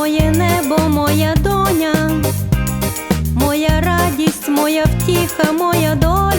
моє небо, моя доня, моя радість, моя втіха, моя доля.